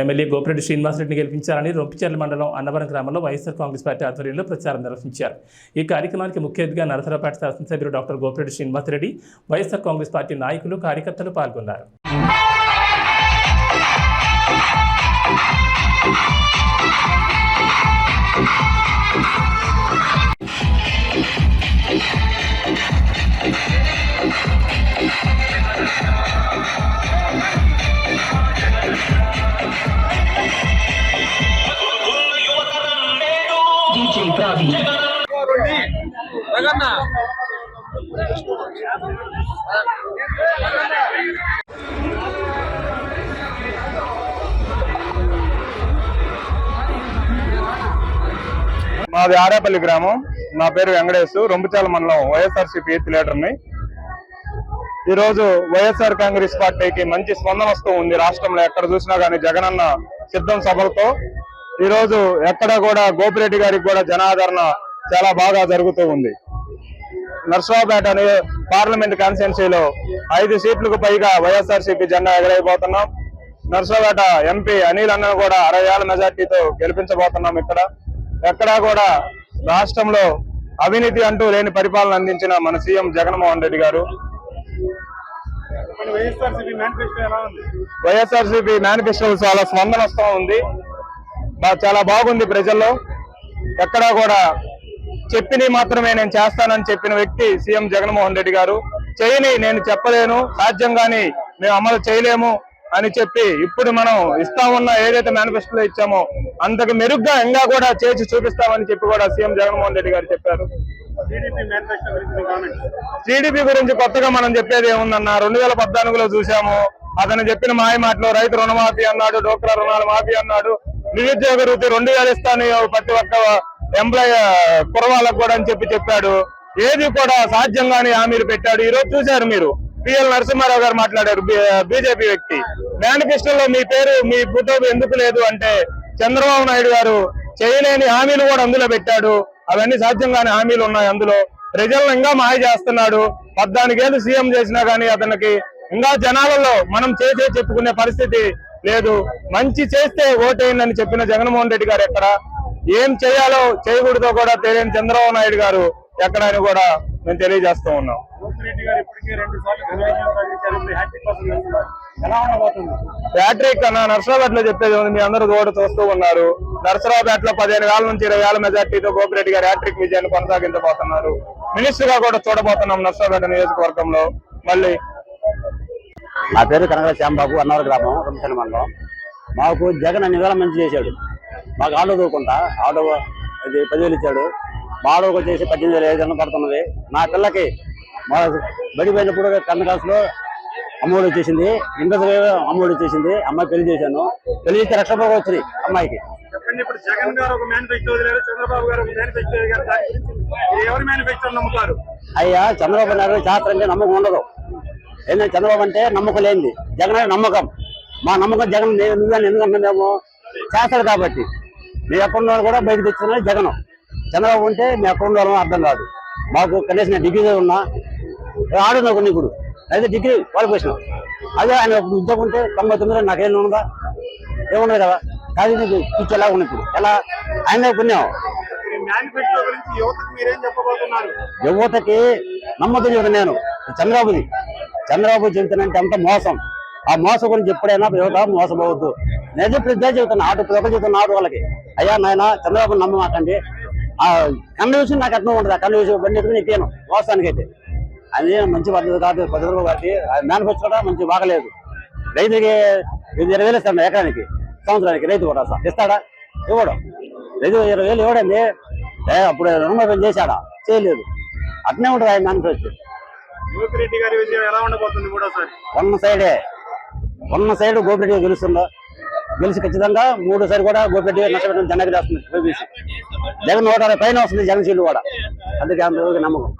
MLA Gopireddy శ్రీనివాసరెడ్డిని గెలిపించారని రొంపిచర్ల మండలం అన్నవరం గ్రామంలో వైఎస్ఆర్ కాంగ్రెస్ పార్టీ ఆధ్వర్యంలో ప్రచారం నిర్వహించారు. ఈ కార్యక్రమానికి ముఖ్య అతిథిగా నరసరావుపేట శాసనసభ్యుడు doctor Gopireddy Srinivasareddy YSR Congress party నాయకులు కార్యకర్తలు పాల్గొన్నారు. DJ Bravi. మాది ఆరేపల్లి గ్రామం. నా పేరు వెంకటేశు. రొంబుచాల మండలం వైఎస్ఆర్సీపీ ఎయిత్ లీడర్ని. ఈరోజు వైఎస్ఆర్ కాంగ్రెస్ పార్టీకి మంచి స్పందన వస్తూ ఉంది రాష్ట్రంలో. ఎక్కడ చూసినా కానీ జగనన్న సిద్ధం సభలతో ఈ రోజు ఎక్కడ కూడా గోపిరెడ్డి గారికి కూడా జనాదరణ చాలా బాగా జరుగుతూ ఉంది. నర్సరావుపేట అనే పార్లమెంట్ కాన్స్టిట్యున్సీలో ఐదు సీట్లకు పైగా వైఎస్ఆర్సీపీ జెండా ఎగరైపోతున్నాం నర్సరావుపేట ఎంపీ అనిల్ అన్నను కూడా అరవై వేల మెజార్టీతో గెలిపించబోతున్నాం ఇక్కడ. ఎక్కడా కూడా రాష్ట్రంలో అవినీతి అంటూ లేని పరిపాలన అందించిన మన సీఎం జగన్మోహన్ రెడ్డి గారు. వైఎస్ఆర్సీపీ మేనిఫెస్టో చాలా స్పందన వస్తూ ఉంది. చాలా బాగుంది ప్రజల్లో. ఎక్కడా కూడా చెప్పిని మాత్రమే నేను చేస్తానని చెప్పిన వ్యక్తి సీఎం జగన్మోహన్ రెడ్డి గారు. చేయని నేను చెప్పలేను సాధ్యం గాని మేము అమలు చేయలేము అని చెప్పి ఇప్పుడు మనం ఇస్తా ఉన్న ఏదైతే మేనిఫెస్టోలో ఇచ్చామో అంతకు మెరుగ్గా ఇంకా కూడా చేసి చూపిస్తామని చెప్పి కూడా సీఎం జగన్మోహన్ రెడ్డి గారు చెప్పారు. టీడీపీ గురించి కొత్తగా మనం చెప్పేది ఏముందన్న రెండు వేల పద్నాలుగులో చూసాము అతను చెప్పిన మాయ మాటలు రైతు రుణమాఫీ అన్నాడు డోక్రా రుణాల మాఫీ అన్నాడు. నిరుద్యోగ వృత్తి రెండు వేలు ఇస్తాను ప్రతి ఒక్క ఎంప్లాయ్ కురవాళ్ళకు కూడా అని చెప్పి చెప్పాడు. ఏది కూడా సాధ్యం కాని హామీలు పెట్టాడు. ఈ రోజు చూశారు మీరు. పిఎల్ నరసింహారావు గారు మాట్లాడారు బీజేపీ వ్యక్తి. మేనిఫెస్టోలో మీ పేరు మీ ఫోటో ఎందుకు లేదు అంటే చంద్రబాబు నాయుడు గారు చేయలేని హామీలు కూడా అందులో పెట్టాడు. అవన్నీ సాధ్యం కాని హామీలు ఉన్నాయి అందులో. ప్రజలను ఇంకా మాయ చేస్తున్నాడు. పద్నాలుగేళ్ళు సీఎం చేసినా గానీ అతనికి ఇంకా జనాలలో మనం చేసే చెప్పుకునే పరిస్థితి లేదు. మంచి చేస్తే ఓటేయండి చెప్పిన జగన్మోహన్ రెడ్డి గారు ఎక్కడ? ఏం చేయాలో చేయకూడదో కూడా తెలియని చంద్రబాబు నాయుడు గారు ఎక్కడ అని కూడా మేము తెలియజేస్తూ ఉన్నాం. బ్యాటరీక్ అన్న నర్సరావుపేటలో చెప్పేది ఉంది మీ అందరూ కూడా చూస్తూ ఉన్నారు. నర్సరావుపేటలో పదిహేను వేల నుంచి ఇరవై వేల మెజార్టీతో గోపిరెడ్డి గారు హ్యాట్రిక్ విజయాన్ని కొనసాగించబోతున్నారు. మినిస్టర్గా కూడా చూడబోతున్నాం నర్సరావుపేట నియోజకవర్గంలో. మళ్ళీ నా పేరు కనగల శ్యాంబాబు అన్నవరం గ్రామం రంపచల మండలం. మాకు జగన్ అన్ని వేల మంచి చేశాడు. మాకు ఆటో దూకుంటా ఆటో ఇది పదివేలు ఇచ్చాడు. మా ఆటోకి వచ్చేసి పద్దెనిమిది వేల ఐదు పడుతున్నది. నా పిల్లకి మా బడి పోయినప్పుడు క్లాసులో అమ్మఒడి వచ్చేసింది. ఇంటర్ అమ్మఒడి వచ్చేసింది. అమ్మాయి పెళ్ళి చేశాను. పెళ్ళి చేస్తే లక్ష రూపాయలు వచ్చింది అమ్మాయికి. చెప్పండి ఇప్పుడు జగన్ గారు ఒక మేనిఫెస్టో వదిలేరు చంద్రబాబు గారు ఒక మేనిఫెస్టో గారు దాని గురించి మీరు ఎవరి మేనిఫెస్టో నమ్ముతారు? అయ్యా చంద్రబాబు నాయుడు శాస్త్రం నమ్మకం ఉండదు. ఏంటంటే చంద్రబాబు అంటే నమ్మకం లేనిది. జగన్ నమ్మకం. మా నమ్మకం జగన్ ఎందుకంటే ఎందుకంటున్నాము చేస్తాడు కాబట్టి. మీ అకౌంట్ వాళ్ళు కూడా బయటకు తెచ్చుకున్నది జగన్. చంద్రబాబు ఉంటే మీ అకౌంట్ వాళ్ళు అర్థం కాదు. మాకు కనీసం నేను డిగ్రీ ఉన్నా ఆడున్నా కొన్ని ఇప్పుడు అయితే డిగ్రీ క్వాలిఫికేషన్. అదే ఆయన ఉద్యోగం ఉంటే తొంభై తొమ్మిదిలో నాకేం ఉందా? ఏమున్నది కదా. కానీ నీకు ఎలా ఉంది ఇప్పుడు. ఎలా? ఆయన పుణ్యం యువతకి నమ్మకం చెబుతాను నేను. చంద్రబాబుది. చంద్రబాబు చెబుతానంటే అంత మోసం. ఆ మోసం గురించి ఎప్పుడైనా యువత మోసపోవద్దు. నేను ఇప్పుడు ఇద్దరు చెబుతాను ఆటో ప్రతి ఒక్కరు ఆటో వాళ్ళకి. అయ్యా నాయన చంద్రబాబు నమ్మమాకండి. ఆ కన్ను నాకు అర్థం ఉండదు ఆ కన్ను చూసి బండి ఎత్తుకుని ఎక్కాను మోసానికి అయితే అది మంచి పద్ధతి కాదు పద్ధతులు కాబట్టి మేనిఫెస్టో కూడా మంచి బాగలేదు. రైతుకి ఇరవై వేలు ఇస్తాడు ఎకరానికి సంవత్సరానికి రైతు కూడా ఇస్తాడా? ఇవ్వడు. రైతు ఇరవై వేలు ఇవ్వడండి. అప్పుడు రుణమాఫీ చేశాడా? చేయలేదు. అట్నే ఉంటుంది ఆయన మేనిఫెస్టో గోపిరెడ్డి గారి విజయం ఎలా ఉండబోతుంది మూడోసారి? వన్ సైడే. వన్ సైడ్ గోపిరెడ్డి గెలుస్తుందో. గెలిచి ఖచ్చితంగా మూడోసారి కూడా గోపిరెడ్డి నష్టపెట్టడం జెండాకి వేస్తుంది ఓబీసీ. జగన్ నూట అరవై పైన వస్తుంది జగన్ సీట్లు కూడా. అందుకే అందరూ నమ్మకం.